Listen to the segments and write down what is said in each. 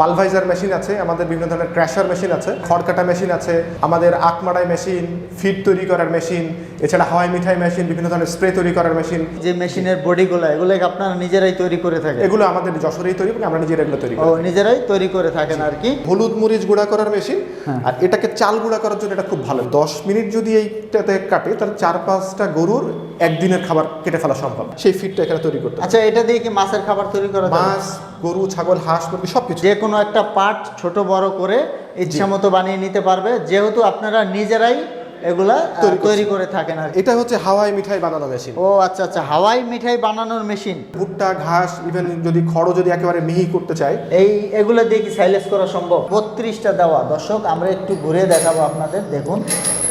Pulveriser machine আছে আমাদের বিভিন্ন ধরনের ক্র্যাশার মেশিন আছে খড়কাটা মেশিন আছে আমাদের আখমারাই মেশিন ফিড তৈরি করার মেশিন এছাড়া হাওয়াই মিঠাই মেশিন বিভিন্ন ধরনের স্প্রে তৈরি করার মেশিন। যে মেশিনের বডিগুলো এগুলো আপনারা নিজেরাই তৈরি করে থাকেন? এগুলো আমাদের যশোরেই তৈরি করি আমরা নিজেরা এগুলো তৈরি ও করি নিজেরাই তৈরি করে থাকেন আর কি? হলুদ মরিচ গুঁড়া করার মেশিন হ্যাঁ। আর এটাকে চাল গুঁড়া করার জন্য এটা খুব ভালো। দশ মিনিট যদি এইটাতে কাটে তাহলে চার পাঁচটা গরুর একদিনের খাবার কেটে ফেলা সম্ভব। সেই ফিডটা এখানে তৈরি করতে আচ্ছা এটা দিয়ে কি মাছের খাবার তৈরি করা? মাছ গরু ছাগল হাঁস মুরগি সব কিছু যে কোনো একটা পার্ট ছোট বড় করে ইচ্ছা মতো বানিয়ে নিতে পারবে। যেহেতু আপনারা নিজেরাই এগুলা তৈরি করে থাকেন আর এটা হচ্ছে হাওয়াই মিঠাই বানানো মেশিন। ও আচ্ছা আচ্ছা হাওয়াই মিঠাই বানানোর মেশিন। ভুট্টা ঘাস ইভেন যদি খড়ও যদি একেবারে মিহি করতে চায়। এই এগুলো দিয়ে কি সাইলেস করা সম্ভব? বত্রিশটা দেওয়া। দর্শক আমরা একটু ঘুরিয়ে দেখাবো আপনাদের দেখুন।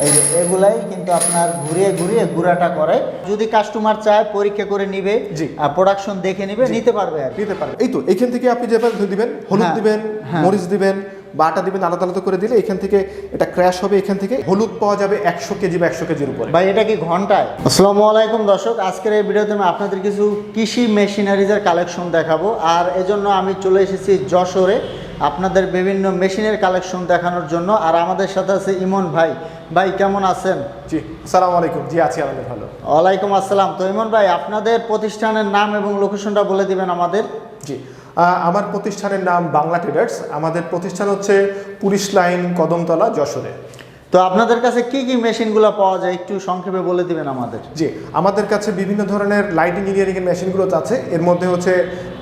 এই যে এগুলাই কিন্তু আপনার ঘুরিয়ে ঘুরিয়ে গুঁড়াটা করে। যদি কাস্টমার চায় পরীক্ষা করে নিবে জি। প্রোডাকশন দেখে নিবে নিতে পারবে আর নিতে পারেন এই তো এইখান থেকে আপনি যেভাবে দিবেন হলুদ হ্যাঁ, দিবেন হ্যাঁ। মরিচ দিবেন বাটা দিবেন আলাদা আলাদা করে দিলে এখান থেকে এটা ক্র্যাশ হবে এখান থেকে হলুদ পাওয়া যাবে একশো কেজি বা একশো কেজির উপরে। ভাই এটা কি ঘন্টায়? আসসালামু আলাইকুম দর্শক আজকের এই ভিডিওতে আমি আপনাদের কিছু কৃষি মেশিনারিজের কালেকশন দেখাবো। আর এজন্য আমি চলে এসেছি যশোরে আপনাদের বিভিন্ন মেশিনের কালেকশন দেখানোর জন্য। আর আমাদের সাথে আছে ইমন ভাই। ভাই কেমন আছেন? জি সালাম আলাইকুম। জি আছি আমাদের ভালো। ওয়ালাইকুম আসসালাম। তো ইমন ভাই আপনাদের প্রতিষ্ঠানের নাম এবং লোকেশনটা বলে দিবেন আমাদের। জি আমার প্রতিষ্ঠানের নাম বাংলা ট্রেডার্স। আমাদের প্রতিষ্ঠান হচ্ছে পুলিশ লাইন কদমতলা যশোরে। তো আপনাদের কাছে কি কি মেশিনগুলো পাওয়া যায় একটু সংক্ষেপে বলে দিবেন আমাদের? জি আমাদের কাছে বিভিন্ন ধরনের লাইট ইঞ্জিনিয়ারিং এর মেশিনগুলো আছে। এর মধ্যে হচ্ছে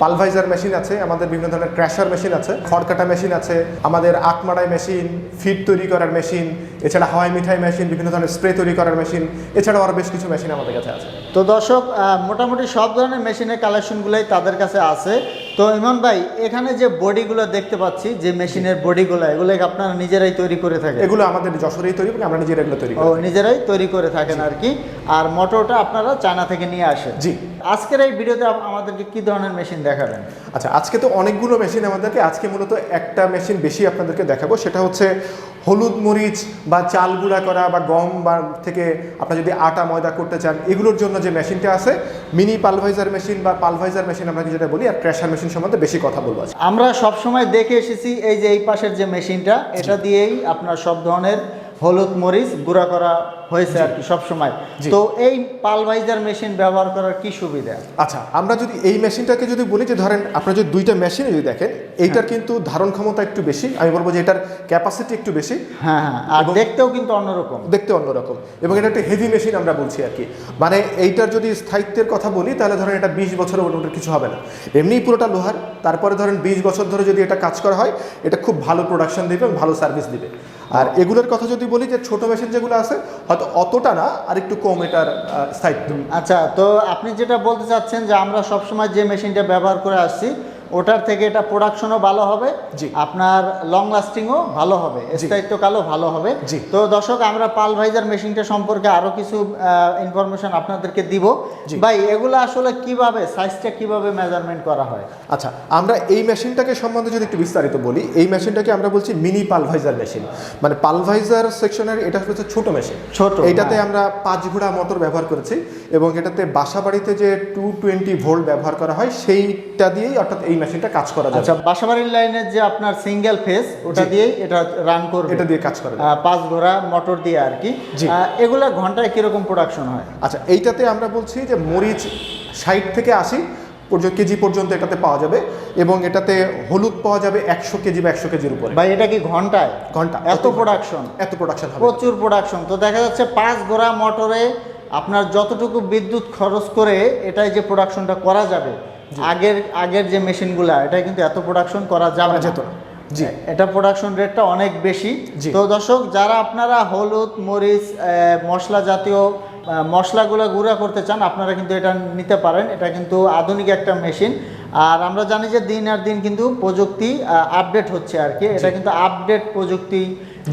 পালভাইজার মেশিন আছে আমাদের বিভিন্ন ধরনের ক্র্যাশার মেশিন আছে খড়কাটা মেশিন আছে আমাদের আখমারাই মেশিন ফিট তৈরি করার মেশিন এছাড়া হাওয়াই মিঠাই মেশিন বিভিন্ন ধরনের স্প্রে তৈরি করার মেশিন এছাড়াও আরও বেশ কিছু মেশিন আমাদের কাছে আছে। তো দর্শক মোটামুটি সব ধরনের মেশিনের কালেকশনগুলোই তাদের কাছে আছে। তো ইমন ভাই এখানে যে বডিগুলো দেখতে পাচ্ছি যে মেশিনের বডিগুলো এগুলো আপনারা নিজেরাই তৈরি করে থাকেন? এগুলো আমাদের যশোরেই তৈরি করি আমরা নিজেরা এগুলো তৈরি ও নিজেরাই তৈরি করে থাকেন আর কি। আর মোটরটা আপনারা চায়না থেকে নিয়ে আসেন। জি। আজকের এই ভিডিওতে আমাদেরকে কি ধরনের মেশিন দেখাবেন? আচ্ছা আজকে তো অনেকগুলো মেশিন আমাদেরকে আজকে মূলত একটা মেশিন বেশি আপনাদেরকে দেখাবো সেটা হচ্ছে হলুদ মরিচ বা চাল গুঁড়া করা বা গম বা থেকে আপনার যদি আটা ময়দা করতে চান এগুলোর জন্য যে মেশিনটা আছে মিনি পালভাইজার মেশিন বা পালভাইজার মেশিন আমরা যেটা বলি আর ক্র্যাশার মেশিন সম্বন্ধে বেশি কথা বলব। আমরা সব সময় দেখে এসেছি এই যে এই পাশের যে মেশিনটা এটা দিয়েই আপনার সব ধরনের হলুদ মরিচ গুঁড়া করা হয়েছে আর কি সবসময়। তো এই পালভাইজার মেশিন ব্যবহার করার কি সুবিধা? আচ্ছা আমরা যদি এই মেশিনটাকে যদি বলি যে ধরেন আপনার যদি দুইটা মেশিনে যদি দেখেন এইটার কিন্তু ধারণ ক্ষমতা একটু বেশি আমি বলব যে এটার ক্যাপাসিটি একটু বেশি। হ্যাঁ হ্যাঁ আর দেখতেও কিন্তু অন্যরকম। দেখতে অন্যরকম। এবং এটা একটা হেভি মেশিন আমরা বলছি আর কি। মানে এইটার যদি স্থায়িত্বের কথা বলি তাহলে ধরেন এটা বিশ বছরের ওটার কিছু হবে না। এমনিই পুরোটা লোহার তারপরে ধরেন বিশ বছর ধরে যদি এটা কাজ করা হয় এটা খুব ভালো প্রোডাকশন দেবে এবং ভালো সার্ভিস দিবে। আর এগুলোর কথা যদি বলি যে ছোট মেশিন যেগুলো আছে, হয়তো অতটা না, আর একটু কম এটার স্থায়িত্ব আচ্ছা তো আপনি যেটা বলতে চাচ্ছেন যে আমরা সবসময় যে মেশিনটা ব্যবহার করে আসছি ওটার থেকে এটা প্রোডাকশনও ভালো হবে জি। আপনার লং লাস্টিংও ভালো হবে স্থায়িত্বকালও ভালো হবে জি। তো দর্শক আমরা পাল ভাইজার মেশিনটা সম্পর্কে আরও কিছু ইনফরমেশন আপনাদেরকে দিব। ভাই এগুলো আসলে কীভাবে সাইজটা কীভাবে মেজারমেন্ট করা হয় আচ্ছা আমরা এই মেশিনটাকে সম্বন্ধে যদি একটু বিস্তারিত বলি এই মেশিনটাকে আমরা বলছি মিনি পালভাইজার মেশিন মানে পালভাইজার সেকশনের এটা হচ্ছে ছোট মেশিন ছোট, হ্যাঁ। আমরা পাঁচ ঘোড়া মোটর ব্যবহার করেছি এবং এটাতে বাসা বাড়িতে যে টু টোয়েন্টি ভোল্ট ব্যবহার করা হয় সেইটা দিয়েই অর্থাৎ এই মেশিনটা কাজ করা যায় আচ্ছা বাসাবাড়ির লাইনের যে আপনার সিঙ্গেল ফেস ওটা দিয়ে এটা রান করবে। এটা দিয়ে কাজ করা যায় পাঁচ ঘোড়া মোটর দিয়ে আর কি। এগুলা ঘন্টায় কীরকম প্রোডাকশন হয়? আচ্ছা এইটাতে আমরা বলছি যে মরিচ ষাট থেকে আশি পর্যন্ত কেজি পর্যন্ত এটাতে পাওয়া যাবে এবং এটাতে হলুদ পাওয়া যাবে একশো কেজি বা একশো কেজির উপরে। ভাই এটা কি ঘন্টায়? ঘণ্টা এত প্রোডাকশন এত প্রোডাকশন হবে। প্রচুর প্রোডাকশন তো দেখা যাচ্ছে পাঁচ ঘোড়া মোটরে আপনার যতটুকু বিদ্যুৎ খরচ করে এটাই যে প্রোডাকশনটা করা যাবে আগের আগের যে মেশিনগুলা এটা কিন্তু এত প্রোডাকশন করা যাবে যেত। জি। এটা প্রোডাকশন রেটটা অনেক বেশি। তো দর্শক যারা আপনারা হলুদ মরিচ মশলা জাতীয় মশলাগুলো গুঁড়া করতে চান আপনারা কিন্তু এটা নিতে পারেন এটা কিন্তু আধুনিক একটা মেশিন আর আমরা জানি যে দিন আর দিন কিন্তু প্রযুক্তি আপডেট হচ্ছে আর কি। এটা কিন্তু আপডেট প্রযুক্তি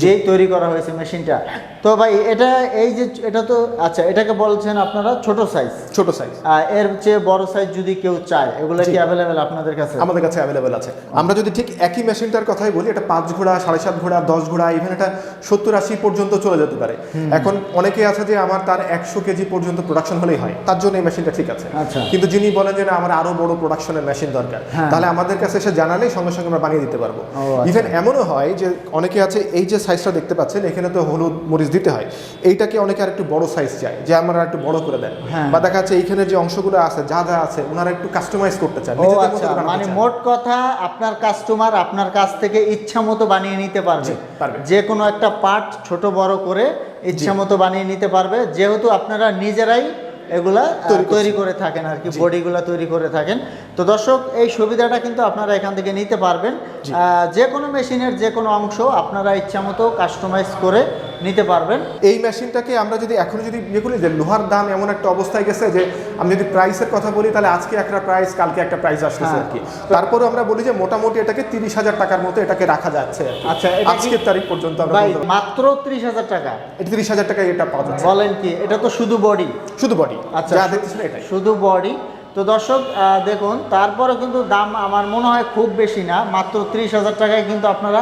যেই তৈরি করা হয়েছে মেশিনটা। তো ভাই এটা এই যে এটা তো আচ্ছা এটাকে বলছেন আপনারা ছোট সাইজ ছোট সাইজ এর চেয়ে বড় সাইজ যদি কেউ চায় এগুলো কি। অ্যাভেলেবেল আপনাদের কাছে? আমাদের কাছে অ্যাভেলেবেল আছে। আমরা যদি ঠিক একই মেশিনটার কথাই বলি এটা পাঁচ ঘোড়া সাড়ে সাত ঘোড়া দশ ঘোড়া ইভেন এটা সত্তর আশি পর্যন্ত চলে যেতে পারে। এখন অনেকে আছে যে আমার তার একশো কেজি পর্যন্ত প্রোডাকশন হলেই হয়। তার জন্য এই মেশিনটা ঠিক আছে। আচ্ছা। কিন্তু যিনি বলেন যে না আমার আরও বড় প্রোডাকশনের মেশিন দরকার হ্যাঁ। তাহলে আমাদের কাছে এসে জানালেই সঙ্গে সঙ্গে আমরা বানিয়ে দিতে পারব আচ্ছা। ইভেন এমনও হয় যে অনেকে আছে এই যে সাইজটা দেখতে পাচ্ছেন এখানে তো হলুদ মরিচ দিতে হয় এইটাকে অনেকে আর একটু বড় সাইজ চায় যে আমরা একটু বড় করে দেন হ্যাঁ। বা দেখা যাচ্ছে এইখানে যে অংশগুলো আছে যা যা আছে ওনারা একটু কাস্টমাইজ করতে চান আচ্ছা মানে মোট কথা আপনার কাস্টমার আপনার কাছ থেকে ইচ্ছা মতো বানিয়ে নিতে পারবে পারবে। যে কোনো একটা পার্ট ছোট বড় করে ইচ্ছা মতো বানিয়ে নিতে পারবে যেহেতু আপনারা নিজেরাই এগুলা তৈরি করে থাকেন আর কি বডিগুলা তৈরি করে থাকেন। তো দর্শক এই সুবিধাটা কিন্তু আপনারা এখান থেকে নিতে পারবেন। আহ, যে কোনো মেশিনের যে কোনো অংশ আপনারা ইচ্ছা মতো কাস্টমাইজ করে নিতে পারবেন। এই মেশিনটাকে আমরা যদি এখন যদি ইয়ে করি যে লোহার দাম এমন একটা অবস্থায় গেছে যে আমি যদি প্রাইসের কথা বলি তাহলে আজকে একটা প্রাইস কালকে একটা প্রাইস আসতেছে হ্যাঁ। আর কি। তারপরে আমরা বলি যে মোটামুটি এটাকে তিরিশ হাজার টাকার মতো এটাকে রাখা যাচ্ছে আচ্ছা, আজকের তারিখ পর্যন্ত আমরা। মাত্র ত্রিশ হাজার টাকা? এটা তিরিশ হাজার টাকায় এটা পাওয়া যাচ্ছে। বলেন কি এটা তো শুধু বডি শুধু বডি আচ্ছা যা দেখতেছেন এটাই। শুধু বডি তো দর্শক দেখুন তারপরে কিন্তু দাম আমার মনে হয় খুব বেশি না। মাত্র ত্রিশ হাজার টাকায় কিন্তু আপনারা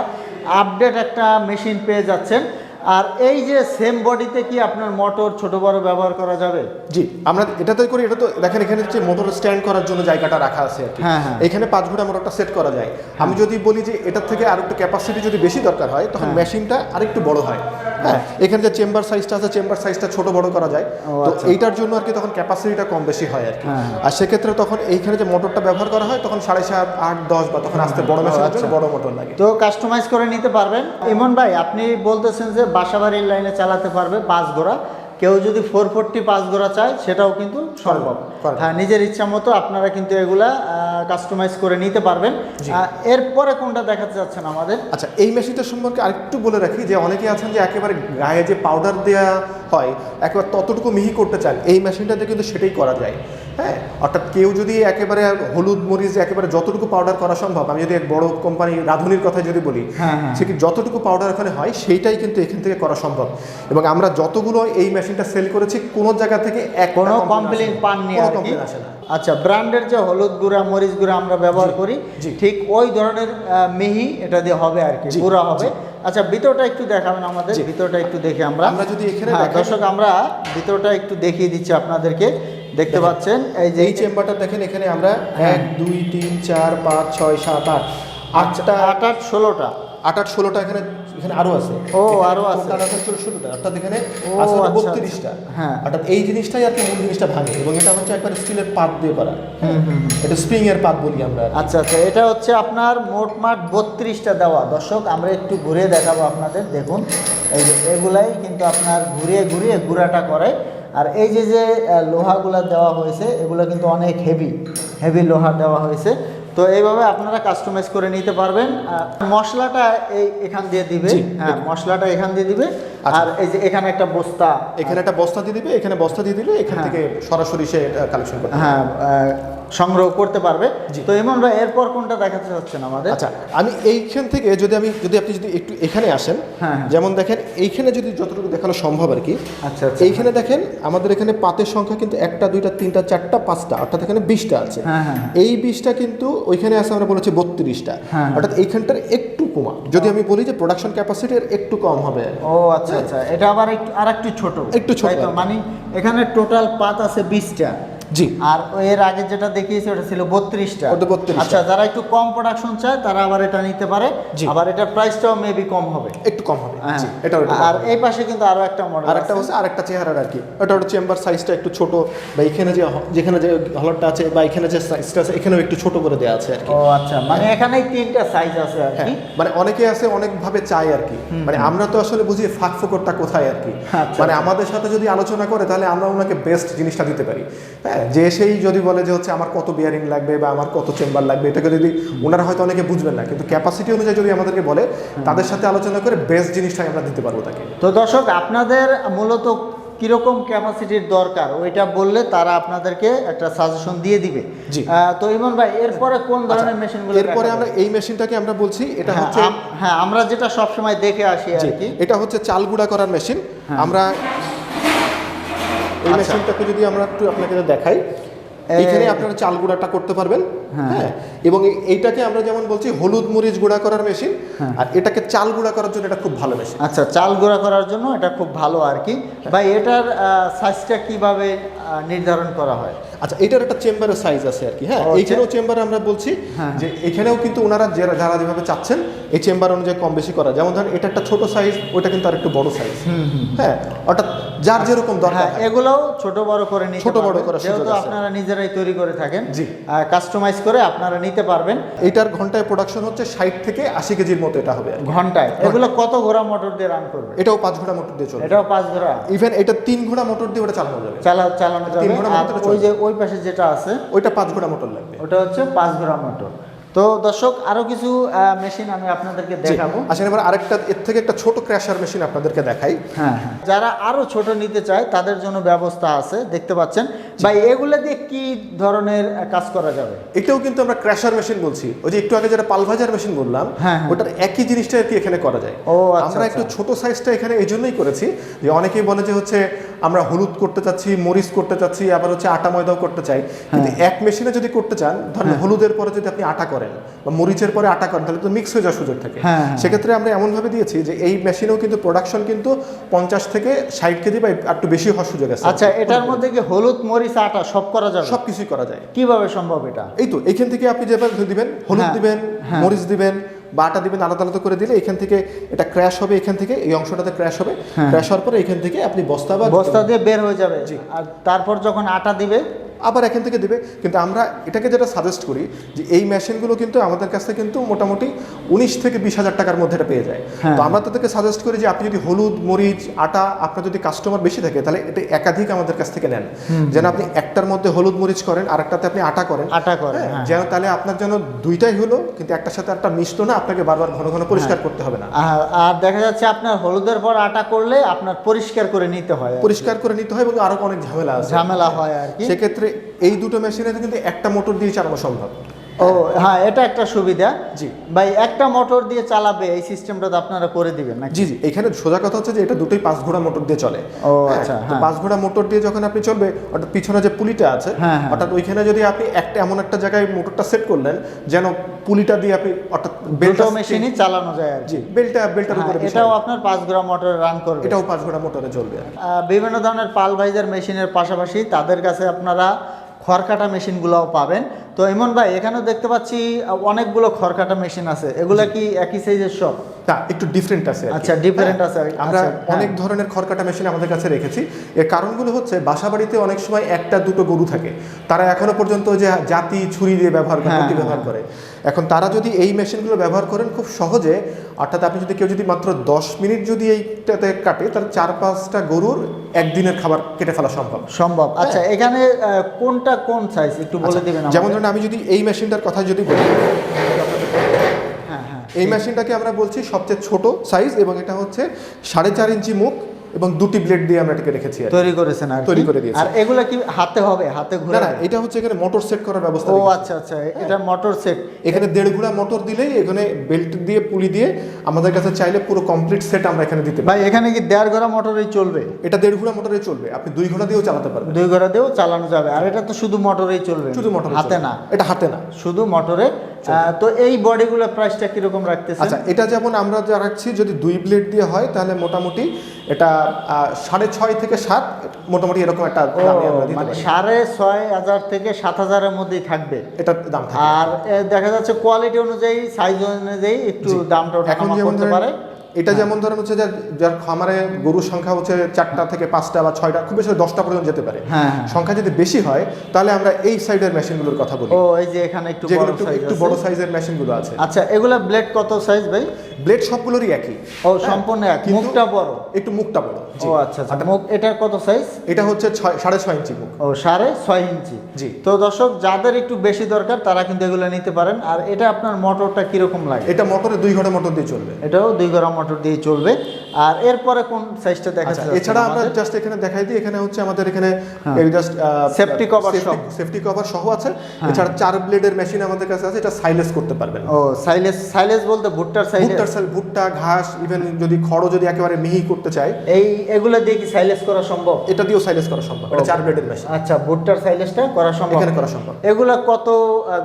আপডেট একটা মেশিন পেয়ে যাচ্ছেন। আর এই যে সেম বডিতে কি আপনার মোটর ছোট বড় ব্যবহার করা যাবে জি আমরা এটা এটাতে করি এটা তো দেখেন এখানে হচ্ছে মোটর স্ট্যান্ড করার জন্য জায়গাটা রাখা আছে আর হ্যাঁ, হ্যাঁ। এখানে পাঁচ ঘোড়া মোটরটা সেট করা যায় আমি যদি বলি যে এটার থেকে আর একটু ক্যাপাসিটি যদি বেশি দরকার হয় তখন হ্যাঁ। মেশিনটা আরেকটু বড় হয় হ্যাঁ এখানে যে চেম্বার সাইজটা আছে চেম্বার সাইজটা ছোট বড় করা যায় তো আচ্ছা। এইটার জন্য আর কি তখন ক্যাপাসিটিটা কম বেশি হয় আর কি হ্যাঁ, হ্যাঁ। আর সেক্ষেত্রে তখন এইখানে যে মোটরটা ব্যবহার করা হয় তখন সাড়ে সাত আট দশ বা তখন আসতে বড় মেশিন আচ্ছা। বড় মোটর লাগে তো কাস্টমাইজ করে নিতে পারবেন ইমন ভাই আপনি বলতেছেন যে বাসাবাড়ির লাইনে চালাতে পারবে পাঁচ ঘোড়া। কেউ যদি ফোর ফোরটি পাঁচ ঘোড়া চায় সেটাও কিন্তু সম্ভব। হ্যাঁ নিজের ইচ্ছা মতো আপনারা কিন্তু এগুলা কাস্টমাইজ করে নিতে পারবেন। এরপরে কোনটা দেখাতে যাচ্ছেন আমাদের? আচ্ছা এই মেশিনটা সম্পর্কে আরেকটু বলে রাখি যে অনেকে আছেন যে একেবারে গায়ে যে পাউডার দেওয়া হয় একবার ততটুকু মিহি করতে চান এই মেশিনটাতে কিন্তু সেটাই করা যায়। হ্যাঁ? অর্থাৎ কেউ যদি একেবারে হলুদ মরিচ একেবারে যতটুকু পাউডার করা সম্ভব আমি যদি এক বড় কোম্পানি রাঁধুনির কথা যদি বলি হ্যাঁ, হ্যাঁ। সে কি যতটুকু পাউডার ওখানে হয় সেইটাই কিন্তু এখান থেকে করা সম্ভব। এবং আমরা যতগুলো এই মেশিনটা সেল করেছি কোনো জায়গা থেকে এক কোনো কমপ্লেন পাননি কোনো কমপ্লেন আসে না। আচ্ছা ব্র্যান্ডের যে হলুদ গুঁড়া মরিচ গুঁড়া আমরা ব্যবহার করি। ঠিক ওই ধরনের মিহি এটা দিয়ে হবে আর কি গুঁড়া হবে। আচ্ছা ভিতরটা একটু দেখাবেন আমাদের ভিতরটা একটু দেখে আমরা। আমরা যদি এখানে হ্যাঁ, দর্শক আমরা ভিতরটা একটু দেখিয়ে দিচ্ছি আপনাদেরকে। দেখতে পাচ্ছেন এই যে এই চেম্বারটা দেখেন এখানে আমরা হ্যাঁ। এক দুই তিন চার পাঁচ ছয় সাত আট আটটা আট আট ষোলোটা। আট আট ষোলোটা এখানে এখানে আরও আছে। ও, আরও আছে। ষোলোটা অর্থাৎ এখানে ও, আছে আচ্ছা, বত্রিশটা। হ্যাঁ। অর্থাৎ এই জিনিসটাই আর কি মূল জিনিসটা ভাঙে এবং এটা হচ্ছে একবার স্টিলের পাত দিয়ে করা। হুম। এটা স্প্রিং এর পাত বলি আমরা আচ্ছা আচ্ছা। এটা হচ্ছে আপনার মোটমাট বত্রিশটা দেওয়া। দর্শক আমরা একটু ঘুরিয়ে দেখাবো আপনাদের। দেখুন এই যে এগুলাই কিন্তু আপনার ঘুরিয়ে ঘুরিয়ে গুঁড়াটা করে। আর এই যে যে লোহাগুলা দেওয়া হয়েছে এগুলো কিন্তু অনেক হেভি হেভি লোহা দেওয়া হয়েছে। তো এইভাবে আপনারা কাস্টমাইজ করে নিতে পারবেন। মশলাটা এই এখান দিয়ে দিবে। হ্যাঁ মশলাটা এখান দিয়ে দিবে। আর এই যে এখানে একটা বস্তা এখানে একটা বস্তা দিয়ে দিবে এখানে বস্তা দিয়ে দিলে এখান হ্যাঁ। থেকে সরাসরি সে কালেকশন করতে পারবে। হ্যাঁ সংগ্রহ করতে পারবে। তো এমন ভাই এরপর কোনটা দেখাতে চাচ্ছেন আমাদের আচ্ছা আমি এইখান থেকে যদি আমি যদি আপনি যদি একটু এখানে আসেন হ্যাঁ, হ্যাঁ। যেমন দেখেন এইখানে যদি যতটুকু দেখানো সম্ভব আর কি আচ্ছা আচ্ছা এইখানে দেখেন আমাদের এখানে পাতের সংখ্যা কিন্তু একটা দুইটা তিনটা চারটা পাঁচটা অর্থাৎ এখানে বিশটা আছে। এই বিশটা কিন্তু ওইখানে আছে আমরা বলেছি বত্রিশটা। অর্থাৎ এইখানটার একটু কমা যদি আমি বলি যে প্রোডাকশন ক্যাপাসিটি একটু কম হবে ও আচ্ছা আচ্ছা আচ্ছা এটা আবার একটু আর একটু ছোট একটু ছোট। মানে এখানে টোটাল পাত আছে বিশটা। জি। আর এর আগে যেটা দেখিয়েছি ওটা ছিল বত্রিশটা। ওটা 32 আচ্ছা যারা একটু কম প্রোডাকশন চায় তারা আবার এটা নিতে পারে। আবার এটার প্রাইসটাও মেবি কম হবে। একটু কম হবে। হ্যাঁ। কম আর। এই পাশে কিন্তু আরও একটা মডেল আর একটা হচ্ছে আরেকটা চেহারার আর কি। ওটা ওটা চেম্বার সাইজটা একটু ছোট বা এখানে যে যেখানে যে হলরটা আছে বা এখানে যে সাইজটা আছে এখানেও একটু ছোট করে দেওয়া আছে আর কি। ও আচ্ছা। মানে এখানেই তিনটা সাইজ আছে আর হ্যাঁ। কি মানে অনেকে আছে অনেকভাবে চায় আর কি। মানে আমরা তো আসলে বুঝি ফাঁক ফোকরটা কোথায় আর কি। আচ্ছা। মানে আমাদের সাথে যদি আলোচনা করে তাহলে আমরা ওনাকে বেস্ট জিনিসটা দিতে পারি। হ্যাঁ যে সেই যদি বলে যে হচ্ছে আমার কত বিয়ারিং লাগবে বা আমার কত চেম্বার লাগবে এটাকে যদি ওনারা হয়তো অনেকে বুঝবেন না কিন্তু ক্যাপাসিটি অনুযায়ী যদি আমাদেরকে বলে তাদের সাথে আলোচনা করে বেস্ট জিনিসটাই আমরা দিতে পারব তাকে। তো দর্শক আপনাদের মূলত কীরকম ক্যাপাসিটির দরকার ওইটা বললে তারা আপনাদেরকে একটা সাজেশন দিয়ে দিবে। তো ইমন ভাই এরপরে কোন ধরনের মেশিনগুলো আচ্ছা, এরপরে আমরা এই মেশিনটাকে আমরা বলছি এটা হ্যাঁ, হচ্ছে হ্যাঁ আমরা যেটা সবসময় দেখে আসি আর কি। এটা হচ্ছে চাল গুঁড়া করার মেশিন হ্যাঁ। আমরা এই আচ্ছা। মেশিনটাকে যদি আমরা একটু আপনাকে দেখাই এখানে আপনারা চাল গুঁড়াটা করতে পারবেন হ্যাঁ। হ্যাঁ এবং এই- এইটাকে আমরা যেমন বলছি হলুদ মরিচ গুঁড়া করার মেশিন হ্যাঁ। আর এটাকে চাল গুঁড়া করার জন্য এটা খুব ভালো মেশিন আচ্ছা চাল গুঁড়া করার জন্য এটা খুব ভালো আর কি বা এটার সাইজটা কীভাবে নির্ধারণ করা হয়। আচ্ছা এটার একটা চেম্বারের সাইজ আছে আর কি হ্যাঁ? এইখানেও চেম্বার আমরা বলছি হ্যাঁ। যে এখানেও কিন্তু ওনারা যারা যারা যেভাবে চাচ্ছেন এই চেম্বার অনুযায়ী কম বেশি করা। যেমন ধরেন এটা একটা ছোট সাইজ ওটা কিন্তু আর একটু বড় সাইজ হ্যাঁ অর্থাৎ যার যেরকম দরকার হ্যাঁ এগুলোও ছোট বড় করে নিতে ছোট বড় সুযোগ যেহেতু আপনারা নিজেরাই তৈরি করে থাকেন জি। কাস্টমাইজ করে আপনারা নিতে পারবেন। এটার ঘন্টায় প্রোডাকশন হচ্ছে ষাট থেকে আশি কেজির মতো এটা হবে ঘন্টায়। এগুলো কত ঘোড়া মোটর দিয়ে রান করবে? এটাও পাঁচ ঘোড়া মোটর দিয়ে চলবে। এটাও পাঁচ ঘোড়া। ইভেন এটা তিন ঘোড়া মোটর দিয়ে ওটা চালানো যাবে। চালা চালানো যাবে। ওই যে ওই পাশে যেটা আছে ওইটা পাঁচ ঘোড়া মোটর লাগবে। ওটা হচ্ছে পাঁচ ঘোড়া মোটর। তো দর্শক আরও কিছু মেশিন আমি আপনাদেরকে দেখাবো। আসেন এবার আরেকটা এর থেকে একটা ছোট ক্র্যাশার মেশিন আপনাদেরকে দেখাই। হ্যাঁ হ্যাঁ। যারা আরও ছোট নিতে চায় তাদের জন্য ব্যবস্থা আছে দেখতে পাচ্ছেন। ভাই এগুলো দিয়ে কি ধরনের কাজ করা যাবে? এটাও কিন্তু আমরা ক্র্যাশার মেশিন বলছি। ওই যে একটু আগে যেটা পালভাজার মেশিন বললাম হ্যাঁ, হ্যাঁ। ওটার একই জিনিসটা আর কি এখানে করা যায়। ও, আচ্ছা, আমরা একটু আচ্ছা। ছোট সাইজটা এখানে এই জন্যই করেছি যে অনেকেই বলে যে হচ্ছে আমরা হলুদ করতে চাচ্ছি মরিচ করতে চাচ্ছি আবার হচ্ছে আটা ময়দাও করতে চাই। কিন্তু হ্যাঁ। এক মেশিনে যদি করতে চান ধরেন হলুদের পরে যদি আপনি আটা করেন বা মরিচের পরে আটা করেন তাহলে তো মিক্স হয়ে যাওয়ার সুযোগ থাকে। হ্যাঁ, হ্যাঁ। সেক্ষেত্রে আমরা এমনভাবে দিয়েছি যে এই মেশিনেও কিন্তু প্রোডাকশন কিন্তু পঞ্চাশ থেকে ষাট কেজি বা একটু বেশি হওয়ার সুযোগ আছে। আচ্ছা এটার মধ্যে কি হলুদ মরিচ আটা সব করা যাবে? সব কিছুই করা যায়। কীভাবে সম্ভব এটা? এই তো এখান থেকে আপনি যেভাবে দিবেন হলুদ হ্যাঁ, দিবেন হ্যাঁ। মরিচ দিবেন বা আটা দিবেন আলাদা আলাদা করে দিলে এখান থেকে এটা ক্র্যাশ হবে এখান থেকে এই অংশটাতে ক্র্যাশ হবে। ক্র্যাশ হওয়ার পরে এখান থেকে আপনি বস্তা বা বস্তা দিয়ে বের হয়ে যাবে। আর তারপর যখন আটা দিবে আবার এখান থেকে দিবে। কিন্তু আমরা এটাকে যেটা সাজেস্ট করি যে এই মেশিনগুলো কিন্তু আমাদের কাছে কিন্তু মোটামুটি উনিশ থেকে বিশ হাজার টাকার মধ্যে এটা পেয়ে যায়। হ্যাঁ। তো আমরা তাদেরকে সাজেস্ট করি যে আপনি যদি হলুদ মরিচ আটা আপনার যদি কাস্টমার বেশি থাকে তাহলে এটা একাধিক আমাদের কাছ থেকে নেন। যেন আপনি একটার মধ্যে হলুদ মরিচ করেন আর একটাতে আপনি আটা করেন। আটা করে হ্যাঁ, হ্যাঁ। যেন তাহলে আপনার যেন দুইটাই হলো কিন্তু একটার সাথে একটা মিশতো না আপনাকে বারবার ঘন ঘন পরিষ্কার করতে হবে না। আর আর দেখা যাচ্ছে আপনার হলুদের পর আটা করলে আপনার পরিষ্কার করে নিতে হয় পরিষ্কার করে নিতে হয় এবং আরও অনেক ঝামেলা আছে। ঝামেলা হয় আর কি। সেক্ষেত্রে এই দুটো মেশিনে কিন্তু একটা মোটর দিয়ে চালানো সম্ভব। ও হ্যাঁ এটা একটা সুবিধা। জি। ভাই একটা মোটর দিয়ে চালাবে এই সিস্টেমটা তো আপনারা করে দিবেন জি জি এখানে সোজা কথা হচ্ছে যে এটা দুটোই পাঁচ ঘোড়া মোটর দিয়ে চলে। ও, হ্যাঁ, আচ্ছা, হ্যাঁ। পাঁচ ঘোড়া মোটর দিয়ে যখন আপনি চলবে অর্থাৎ পিছনে যে পুলিটা আছে হ্যাঁ। অর্থাৎ ওইখানে যদি আপনি একটা এমন একটা জায়গায় মোটরটা সেট করলেন যেন পুলিটা দিয়ে আপনি অর্থাৎ বেলটা মেশিনই চালানো যায় আর জি বেলটা বেলটার উপরে এটাও আপনার পাঁচ গ্রাম মোটর রান করবে। এটাও পাঁচ ঘোড়া মোটরে চলবে বিভিন্ন ধরনের পালভাইজার মেশিনের পাশাপাশি তাদের কাছে আপনারা খড়কাটা মেশিনগুলোও পাবেন। তো ইমন ভাই এখানে দেখতে পাচ্ছি অনেকগুলো অনেকগুলো খড়কাটা মেশিন আছে। এগুলা কি একই সাইজের সব? না একটু ডিফারেন্ট আছে আচ্ছা, different হ্যাঁ, আছে আমরা আচ্ছা, হ্যাঁ। অনেক ধরনের খড়কাটা মেশিন আমাদের কাছে রেখেছি। এর কারণগুলো হচ্ছে বাসা বাড়িতে অনেক সময় একটা দুটো গরু থাকে। তারা এখনও পর্যন্ত যে জাতি ছুরি দিয়ে ব্যবহার করে হ্যাঁ। ব্যবহার করে। এখন তারা যদি এই মেশিনগুলো ব্যবহার করেন খুব সহজে অর্থাৎ আপনি যদি কেউ যদি মাত্র দশ মিনিট যদি এইটাতে কাটে তাহলে চার পাঁচটা গরুর একদিনের খাবার কেটে ফেলা সম্ভব। সম্ভব। আচ্ছা এখানে কোনটা কোন সাইজ একটু বলে দিবেন আচ্ছা, যেমন ধরুন আমি যদি এই মেশিনটার কথা যদি বলি এই মেশিনটাকে আমরা বলছি সবচেয়ে ছোট সাইজ এবং এটা হচ্ছে সাড়ে চার ইঞ্চি মুখ এবং দুটি ব্লেড দিয়ে আমরা এটাকে রেখেছি তৈরি করেছেন আর তৈরি করে দিয়েছি। আর এগুলা কি হাতে হবে? হাতে ঘুরে না এটা হচ্ছে এখানে মোটর সেট করার ব্যবস্থা ও আচ্ছা আচ্ছা এটা মোটর সেট। এখানে দেড় ঘোড়া মোটর দিলেই এখানে বেল্ট দিয়ে পুলি দিয়ে আমাদের কাছে চাইলে পুরো কমপ্লিট সেট আমরা এখানে দিতে পারি। ভাই এখানে কি দেড় ঘোড়া মোটরই চলবে? এটা দেড় ঘোড়া মোটরে চলবে। আপনি দুই ঘোড়া দিয়েও চালাতে পারবেন। দুই ঘোড়া দিয়েও চালানো যাবে। আর এটা তো শুধু মোটরেই চলবে। শুধু মোটর হাতে না। এটা হাতে না। শুধু মোটরে তো এই বডিগুলোর প্রাইসটা কীরকম রাখতেছে আচ্ছা এটা যেমন আমরা যা রাখছি যদি দুই ব্লেড দিয়ে হয় তাহলে মোটামুটি এটা সাড়ে ছয় থেকে সাত মোটামুটি এরকম একটা মানে সাড়ে ছয় হাজার থেকে সাত হাজারের মধ্যেই থাকবে। এটা দাম আর দেখা যাচ্ছে কোয়ালিটি অনুযায়ী সাইজ অনুযায়ী একটু দামটা এখন যেমন করতে পারে। এটা যেমন ধরেন হচ্ছে যে যার খামারে গরুর সংখ্যা হচ্ছে চারটা থেকে পাঁচটা বা ছয়টা খুব বেশি দশটা পর্যন্ত যেতে পারে। হ্যাঁ, হ্যাঁ। সংখ্যা যদি বেশি হয় তাহলে আমরা এই সাইডের মেশিনগুলোর কথা বলি। ও এই যে এখানে একটু বড় সাইজের মেশিনগুলো আছে। আচ্ছা এগুলা ব্লেড কত সাইজ ভাই? ব্লেড সবগুলোরই একই। ও সম্পূর্ণ এক মুখটা বড়? একটু মুখটা বড় ও আচ্ছা আচ্ছা। মুখ এটার কত সাইজ এটা হচ্ছে সাড়ে ছয় ইঞ্চি মুখ। ও সাড়ে ছয় ইঞ্চি। জি। তো দর্শক যাদের একটু বেশি দরকার তারা কিন্তু এগুলো নিতে পারেন। আর এটা আপনার মোটরটা কীরকম লাগে? এটা মোটরে দুই ঘণ্টা মোটর দিয়ে চলবে। এটাও দুই গরম মোটর দিয়ে চলবে। আর এরপরে কোন সাইজটা দেখা দেখাচ্ছেন এছাড়া আমরা জাস্ট এখানে দেখাই দিই। এখানে হচ্ছে আমাদের এখানে হ্যাঁ। Just safety. হ্যাঁ। সেফটি কভার সহ। আছে। এছাড়া চার ব্লেডের মেশিন আমাদের কাছে আছে। এটা সাইলেস করতে পারবেন। ও সাইলেস সাইলেস বলতে ভুট্টার সাইলেস সাইল ভুট্টা ঘাস ইভেন যদি খড়ও যদি একেবারে মিহি করতে চাই এই এগুলো দিয়ে কি সাইলেস করা সম্ভব? এটা দিয়েও সাইলেস করা সম্ভব। এটা চার ব্লেডের মেশিন আচ্ছা ভুট্টার সাইলেসটা করা সম্ভব। এখানে করা সম্ভব। এগুলা কত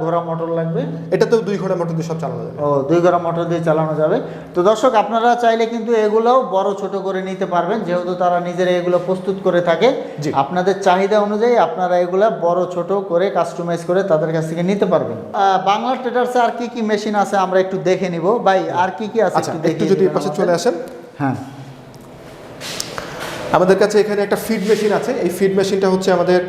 ঘোড়া মোটর লাগবে? এটাতেও দুই ঘোড়া মোটর দিয়ে সব চালানো যাবে। ও দুই ঘোড়া মোটর দিয়ে চালানো যাবে। তো দর্শক আপনারা চাইলে কিন্তু এগুলোও বড় ছোট করে নিতে পারবেন। যেহেতু তারা নিজেরা এগুলো প্রস্তুত করে থাকে। আপনাদের চাহিদা অনুযায়ী আপনারা এগুলা বড় ছোট করে কাস্টমাইজ করে তাদের কাছ থেকে নিতে পারবেন। বাংলা ট্রেডার্সে আর কি কি মেশিন আছে আমরা একটু দেখে নিব। ভাই আর কি কি আছে আচ্ছা একটু যদি পাশে। চলে আসেন। হ্যাঁ। আমাদের কাছে এখানে একটা ফিড মেশিন আছে। এই ফিড মেশিনটা হচ্ছে আমাদের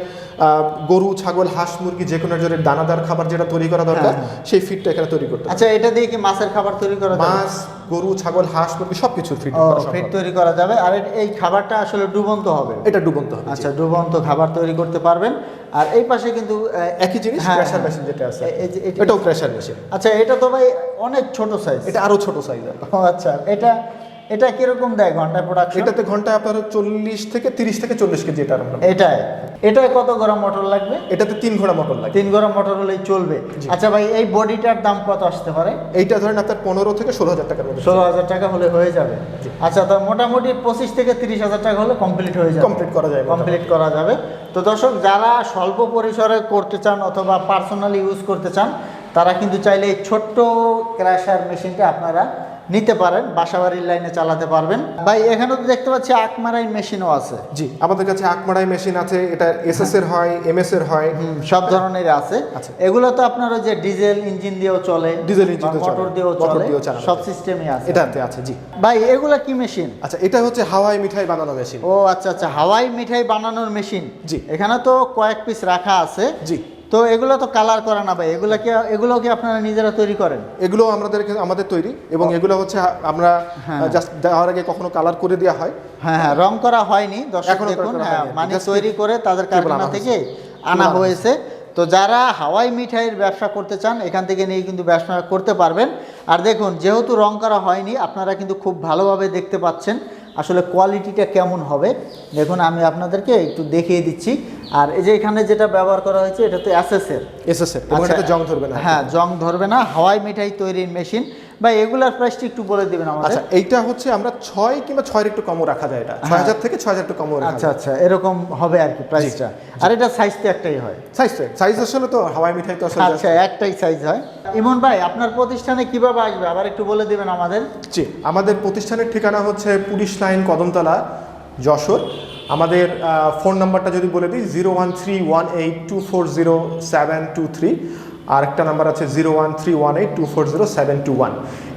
গরু ছাগল হাঁস মুরগি যে কোনো জনের দানাদার খাবার যেটা তৈরি করা দরকার হ্যাঁ, সেই ফিডটা এখানে তৈরি করতে আচ্ছা এটা দিয়ে কি মাছের খাবার তৈরি করা মাছ গরু ছাগল হাঁস মুরগি সব কিছুর ফিড ফিট তৈরি করা যাবে। আর এই খাবারটা আসলে ডুবন্ত হবে? এটা ডুবন্ত হবে আচ্ছা ডুবন্ত খাবার তৈরি করতে পারবেন। আর এই পাশে কিন্তু একই জিনিস হ্যাঁ, প্রেসার হ্যাঁ। মেশিন যেটা আছে। এটাও প্রেসার মেশিন আচ্ছা এটা তো ভাই অনেক ছোট সাইজ এটা আরও ছোট সাইজ আচ্ছা এটা এটা কীরকম দেয় ঘন্টায় প্রোডাকশন এটাতে ঘন্টায় আপনার চল্লিশ থেকে তিরিশ থেকে চল্লিশ কেজি এটা এটাই। এটায় কত গ্রাম মোটর লাগবে? এটাতে তিন ঘোড়া মোটর লাগে তিন গ্রাম মোটর হলেই চলবে। আচ্ছা ভাই এই বডিটার দাম কত আসতে পারে? এইটা ধরেন আপনার পনেরো থেকে ষোলো হাজার টাকার মধ্যে। ষোলো হাজার টাকা হলে হয়ে যাবে। আচ্ছা তো মোটামুটি পঁচিশ থেকে তিরিশ হাজার টাকা হলে কমপ্লিট হয়ে যাবে। কমপ্লিট করা যাবে কমপ্লিট করা যাবে। তো দর্শক যারা স্বল্প পরিসরে করতে চান অথবা পার্সোনালি ইউজ করতে চান তারা কিন্তু চাইলে এই ছোট্ট ক্র্যাশার মেশিনটা আপনারা নিতে পারেন বাসাবাড়ির লাইনে চালাতে পারবেন। ভাই এখানে তো দেখতে পাচ্ছি আকমারাই মেশিনও আছে। জি আমাদের কাছে আকমারাই মেশিন আছে এটা এসএস এর হয় এমএস এর হয় সব ধরনের আছে। আচ্ছা। এগুলো তো আপনার যে ডিজেল ইঞ্জিন দিয়েও চলে ডিজেল ইঞ্জিন দিয়েও মোটর দিয়েও চলে সব সিস্টেমই আছে। এটাতে আছে জি। ভাই এগুলা কি মেশিন? আচ্ছা এটা হচ্ছে হাওয়াই মিঠাই বানানো মেশিন। ও আচ্ছা আচ্ছা হাওয়াই মিঠাই বানানোর মেশিন। জি। এখানে তো কয়েক পিস রাখা আছে। জি। তো এগুলো তো কালার করা না ভাই এগুলো কি এগুলো কি আপনারা নিজেরা তৈরি করেন? এগুলো আমাদের আমাদের তৈরি এবং এগুলো হচ্ছে আমরা হ্যাঁ। জাস্ট দেওয়ার আগে কখনো কালার করে দেওয়া হয়। হ্যাঁ হ্যাঁ রং করা হয়নি দর্শক দেখুন হ্যাঁ মানে তৈরি করে তাদের কারখানা থেকে আনা হয়েছে। তো যারা হাওয়াই মিঠাইয়ের ব্যবসা করতে চান এখান থেকে নিয়ে কিন্তু ব্যবসা করতে পারবেন। আর দেখুন যেহেতু রং করা হয়নি আপনারা কিন্তু খুব ভালোভাবে দেখতে পাচ্ছেন আসলে কোয়ালিটিটা কেমন হবে? দেখুন আমি আপনাদেরকে একটু দেখিয়ে দিচ্ছি। আর এই যে এখানে যেটা ব্যবহার করা হয়েছে এটা তো অ্যাসেসের এসএস এর জং ধরবে না। হ্যাঁ জং ধরবে না হাওয়াই মিঠাই তৈরির মেশিন বা এগুলার প্রাইসটা একটু বলে দিবেন আমাদের। আচ্ছা এইটা হচ্ছে আমরা ছয় কিংবা ছয়ের একটু কমও রাখা যায় এটা। ছয় হাজার থেকে ছয় হাজার একটু কমও রাখা আচ্ছা আচ্ছা এরকম হবে আর কি প্রাইসটা আর এটা সাইজ তো একটাই হয়। সাইজ সাইজ আসলে তো হাওয়াই মিঠাই তো আসলে আচ্ছা একটাই সাইজ হয়। ইমন ভাই আপনার প্রতিষ্ঠানে কীভাবে আসবে? আবার একটু বলে দিবেন আমাদের। জি আমাদের প্রতিষ্ঠানের ঠিকানা হচ্ছে পুলিশ লাইন কদমতলা যশোর। আমাদের ফোন নাম্বারটা যদি বলে দিই zero one three one eight two four zero seven two three আর একটা নাম্বার আছে zero one three one eight two four zero seven two one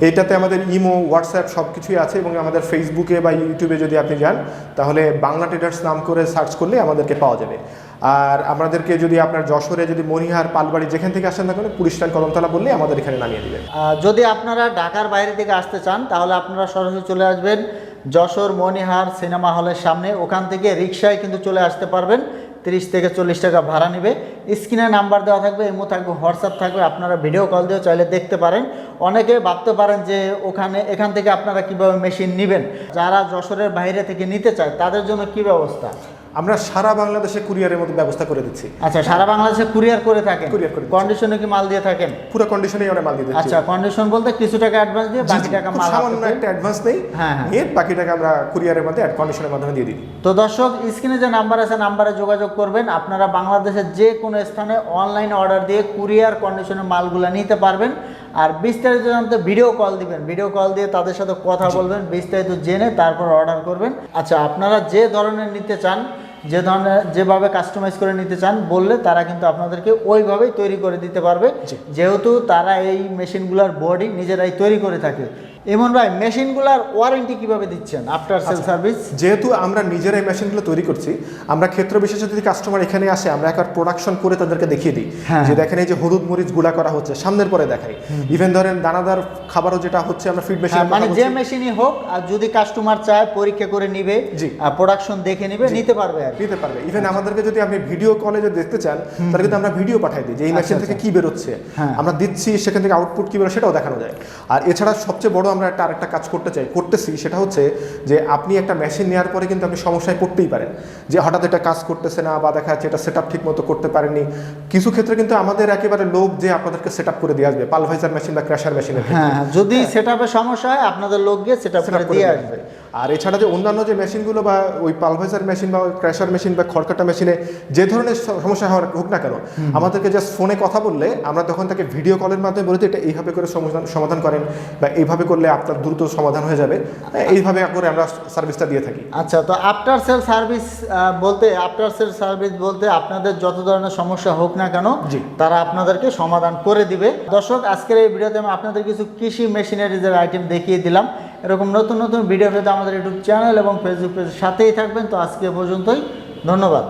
এইটাতে আমাদের ইমো, হোয়াটসঅ্যাপ সব কিছুই আছে এবং আমাদের ফেসবুকে বা ইউটিউবে যদি আপনি যান, তাহলে বাংলা ট্রেডার্স নাম করে সার্চ করলে আমাদেরকে পাওয়া যাবে। আর আমাদেরকে যদি আপনার যশোরে যদি মনিহার পালবাড়ি যেখান থেকে আসেন না কেন, পুলিশ লাইন কদমতলা বললে আমাদের এখানে নামিয়ে দেবেন। যদি আপনারা ঢাকার বাইরে থেকে আসতে চান, তাহলে আপনারা সরাসরি চলে আসবেন যশোর মনিহার সিনেমা হলের সামনে। ওখান থেকে রিক্সায় কিন্তু চলে আসতে পারবেন। তিরিশ থেকে চল্লিশ টাকা ভাড়া নেবে। স্ক্রিনে নাম্বার দেওয়া থাকবে এমো থাকবে, হোয়াটসঅ্যাপ থাকবে, আপনারা ভিডিও কল দিয়েও চাইলে দেখতে পারেন। অনেকে ভাবতে পারেন যে ওখানে, এখান থেকে আপনারা কীভাবে মেশিন নেবেন। যারা যশোরের বাইরে থেকে নিতে চায়, তাদের জন্য কি ব্যবস্থা? আমরা সারা বাংলাদেশে কুরিয়ারের মতো ব্যবস্থা করে দিচ্ছি। আচ্ছা সারা বাংলাদেশে কুরিয়ার করে থাকেন? Courier করে কন্ডিশনে কি মাল দিয়ে থাকেন? পুরো কন্ডিশনেই আমরা মাল দিয়ে দিচ্ছি। আচ্ছা কন্ডিশন বলতে কিছু টাকা অ্যাডভান্স দিয়ে বাকি টাকা মাল সামান্য একটা অ্যাডভান্স নেই। হ্যাঁ, হ্যাঁ। নিয়ে বাকি টাকা আমরা কুরিয়ারের মধ্যে অ্যাড কন্ডিশনের মাধ্যমে দিয়ে দিই। তো দর্শক স্ক্রিনে যে নাম্বার আছে নাম্বারে যোগাযোগ করবেন। আপনারা বাংলাদেশের যে কোনো স্থানে অনলাইন অর্ডার দিয়ে কুরিয়ার কন্ডিশনের মালগুলো নিতে পারবেন। আর বিস্তারিত জানতে ভিডিও কল দিবেন। ভিডিও কল দিয়ে তাদের সাথে কথা বলবেন বিস্তারিত জেনে তারপর অর্ডার করবেন। আচ্ছা আপনারা যে ধরনের নিতে চান যে ধরনের যেভাবে কাস্টমাইজ করে নিতে চান বললে তারা কিন্তু আপনাদেরকে ওইভাবেই তৈরি করে দিতে পারবে। যেহেতু তারা এই মেশিনগুলোর বডি নিজেরাই তৈরি করে থাকে। এমন ভাই মেশিনগুলোর ওয়ারেন্টি কীভাবে দিচ্ছেন আফটার সেল সার্ভিস যেহেতু আমরা নিজেরাই মেশিনগুলো তৈরি করছি আমরা ক্ষেত্র বিশেষে যদি কাস্টমার এখানে আসে আমরা একবার প্রোডাকশন করে তাদেরকে দেখিয়ে দিই। হ্যাঁ। যে দেখেন এই যে হলুদ মরিচ গুঁড়া করা হচ্ছে সামনের পরে দেখাই। ইভেন ধরেন দানাদার খাবারও যেটা হচ্ছে আমরা ফিড মেশিন হ্যাঁ, মানে যে মেশিনই হোক আর যদি কাস্টমার চায় পরীক্ষা করে নিবে জি। প্রোডাকশন দেখে নিবে নিতে পারবে আর নিতে পারবে। ইভেন আমাদেরকে যদি আপনি ভিডিও কলে যদি দেখতে চান তাহলে কিন্তু আমরা ভিডিও পাঠাই দিই যে এই আচ্ছা, মেশিন থেকে আচ্ছা। কি বেরোচ্ছে। হ্যাঁ। আমরা দিচ্ছি সেখান থেকে আউটপুট কি বেরো সেটাও দেখানো যায়। আর এছাড়া সবচেয়ে বড় আমরা একটা আরেকটা কাজ করতে চাই করতেছি সেটা হচ্ছে যে আপনি একটা মেশিন নেওয়ার পরে কিন্তু আপনি সমস্যায় পড়তেই পারেন। যে হঠাৎ এটা কাজ করতেছে না বা দেখা যাচ্ছে এটা সেট ঠিক মতো করতে পারেনি। কিছু ক্ষেত্রে কিন্তু আমাদের একেবারে লোক যে আপনাদেরকে সেট আপ করে দিয়ে আসবে পালভাইজার মেশিন বা ক্র্যাশার মেশিনের হ্যাঁ হ্যাঁ, যদি সেট সমস্যা হয় আপনাদের লোক গিয়ে সেট আপ করে দিয়ে আসবে। আর এছাড়া যে অন্যান্য যে মেশিনগুলো বা ওই পালভাইজার মেশিন বা ক্র্যাশার মেশিন বা খড়কাটা মেশিনে যে ধরনের সমস্যা হওয়ার হোক না কেন আমাদেরকে জাস্ট ফোনে কথা বললে আমরা তখন তাকে ভিডিও কলের মাধ্যমে বলে এটা এইভাবে করে সমাধান সমাধান করেন বা এইভাবে করলে আপনার দ্রুত সমাধান হয়ে যাবে। এইভাবে করে আমরা সার্ভিসটা দিয়ে থাকি। আচ্ছা তো আফটার সেল সার্ভিস বলতে আফটার সেল সার্ভিস বলতে আপনাদের যত ধরনের সমস্যা হোক না কেন জি। তারা আপনাদেরকে সমাধান করে দিবে। দর্শক আজকের এই ভিডিওতে আমি আপনাদের কিছু কৃষি মেশিনারিজের আইটেম দেখিয়ে দিলাম। এরকম নতুন নতুন ভিডিও পেতে আমাদের ইউটিউব চ্যানেল এবং ফেসবুক পেজের সাথেই থাকবেন। তো আজকে পর্যন্তই। ধন্যবাদ।